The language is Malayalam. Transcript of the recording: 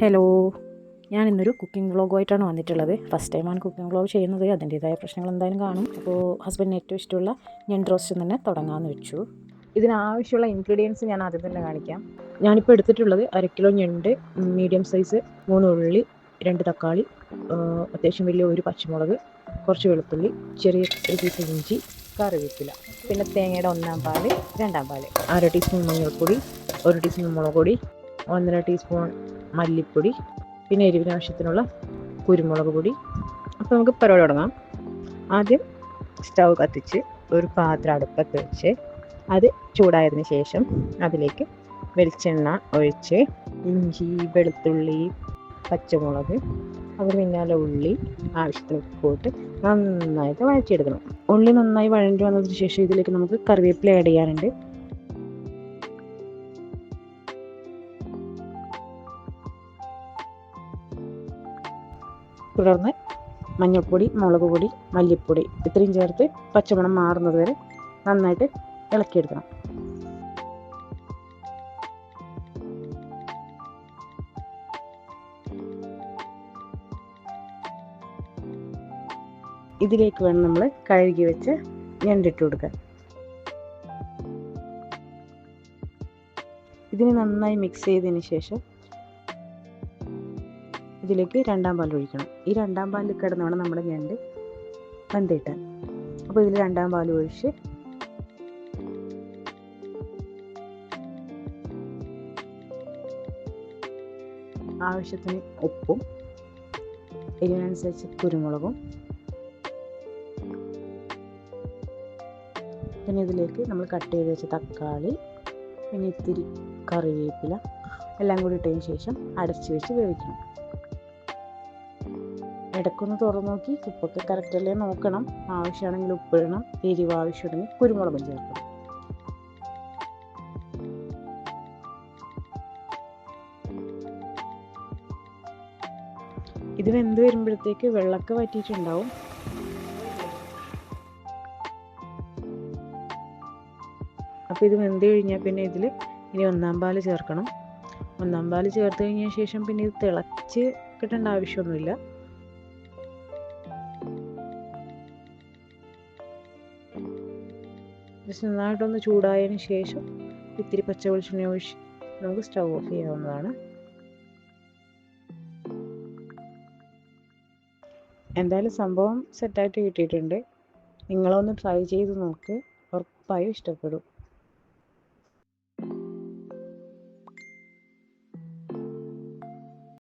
ഹലോ ഞാൻ ഇന്നൊരു കുക്കിംഗ് വ്ളോഗുമായിട്ടാണ് വന്നിട്ടുള്ളത്. ഫസ്റ്റ് ടൈമാണ് കുക്കിംഗ് വ്ളോഗ് ചെയ്യുന്നത്. അതിന്റേതായ പ്രശ്നങ്ങൾ എന്തായാലും കാണും. അപ്പോൾ ഹസ്ബൻഡിന് ഏറ്റവും ഇഷ്ടമുള്ള ഞണ്ട് റോസ്റ്റ് തന്നെ തുടങ്ങാമെന്ന് വെച്ചു. ഇതിനാവശ്യമുള്ള ഇൻഗ്രീഡിയൻസ് ഞാൻ ആദ്യം തന്നെ കാണിക്കാം. ഞാനിപ്പോൾ എടുത്തിട്ടുള്ളത് അര കിലോ ഞണ്ട് മീഡിയം സൈസ് മൂന്ന് ഉള്ളി രണ്ട് തക്കാളി അത്യാവശ്യം വലിയ ഒരു പച്ചമുളക് കുറച്ച് വെളുത്തുള്ളി ചെറിയ ഒരു പീസ് ഇഞ്ചി കറിവേപ്പില പിന്നെ തേങ്ങയുടെ ഒന്നാം പാൽ രണ്ടാം പാൽ അര ടീസ്പൂൺ മഞ്ഞൾപ്പൊടി ഒരു ടീസ്പൂൺ മുളക് പൊടി ഒന്നര ടീസ്പൂൺ മല്ലിപ്പൊടി പിന്നെ എരിവിന് ആവശ്യത്തിനുള്ള കുരുമുളക് പൊടി. അപ്പോൾ നമുക്ക് പരിപാടി തുടങ്ങാം. ആദ്യം സ്റ്റൗ കത്തിച്ച് ഒരു പാത്രം അടുപ്പത്ത് വെച്ച് അത് ചൂടായതിനു ശേഷം അതിലേക്ക് വെളിച്ചെണ്ണ ഒഴിച്ച് ഇഞ്ചി വെളുത്തുള്ളി പച്ചമുളക് അതിന് പിന്നാലെ ഉള്ളി ആവശ്യത്തിന് ഉപ്പിട്ട് നന്നായിട്ട് വഴറ്റിയെടുക്കണം. ഉള്ളി നന്നായി വഴണ്ടി വന്നതിന് ശേഷം ഇതിലേക്ക് നമുക്ക് കറിവേപ്പില ആഡ് ചെയ്യാനുണ്ട്. തുടർന്ന് മഞ്ഞൾപ്പൊടി മുളക് പൊടി മല്ലിപ്പൊടി ഇത്രയും ചേർത്ത് പച്ചമണം മാറുന്നത് വരെ നന്നായിട്ട് ഇളക്കിയെടുക്കണം. ഇതിലേക്ക് വേണം നമ്മൾ കഴുകി വെച്ച് ഞണ്ടിട്ട് കൊടുക്കാൻ. ഇതിന് നന്നായി മിക്സ് ചെയ്തതിന് ശേഷം ഇതിലേക്ക് രണ്ടാം പാൽ ഒഴിക്കണം. ഈ രണ്ടാം പാലിൽ കിടന്നാണ് നമ്മുടെ ഞണ്ട് വെന്തിട്ടാൻ അപ്പോൾ ഇതിൽ രണ്ടാം പാൽ ഒഴിച്ച് ആവശ്യത്തിന് ഉപ്പും എരിവിനനുസരിച്ച് കുരുമുളകും. പിന്നെ ഇതിലേക്ക് നമ്മൾ കട്ട് ചെയ്ത് വെച്ച തക്കാളി പിന്നെ ഇത്തിരി കറിവേപ്പില എല്ലാം കൂടി ഇട്ടതിന് ശേഷം അടച്ചു വെച്ച് വേവിക്കണം. ഇടയ്ക്കൊന്ന് തുറന്നു നോക്കി ഉപ്പൊക്കെ കറക്റ്റല്ലേ നോക്കണം. ആവശ്യമാണെങ്കിൽ ഉപ്പിടണം എരിവ് ആവശ്യമുണ്ടെങ്കിൽ കുരുമുളകും ചേർക്കണം. ഇത് വെന്ത് വരുമ്പോഴത്തേക്ക് വെള്ളമൊക്കെ വറ്റിയിട്ടുണ്ടാവും. അപ്പോൾ ഇത് വെന്ത് കഴിഞ്ഞാൽ പിന്നെ ഇതിൽ ഇനി ഒന്നാം പാൽ ചേർക്കണം. ഒന്നാം പാൽ ചേർത്ത് കഴിഞ്ഞ ശേഷം പിന്നെ ഇത് തിളച്ച് കിട്ടേണ്ട ആവശ്യമൊന്നുമില്ല. ജസ്റ്റ് നന്നായിട്ടൊന്ന് ചൂടായതിന് ശേഷം ഇത്തിരി പച്ച വെളിച്ചെണ്ണ ഒഴിച്ച് നമുക്ക് സ്റ്റൗ ഓഫ് ചെയ്യാവുന്നതാണ്. എന്തായാലും സംഭവം സെറ്റായിട്ട് കിട്ടിയിട്ടുണ്ട്. നിങ്ങളൊന്ന് ട്രൈ ചെയ്ത് നോക്ക്. ഉറപ്പായും ഇഷ്ടപ്പെടും.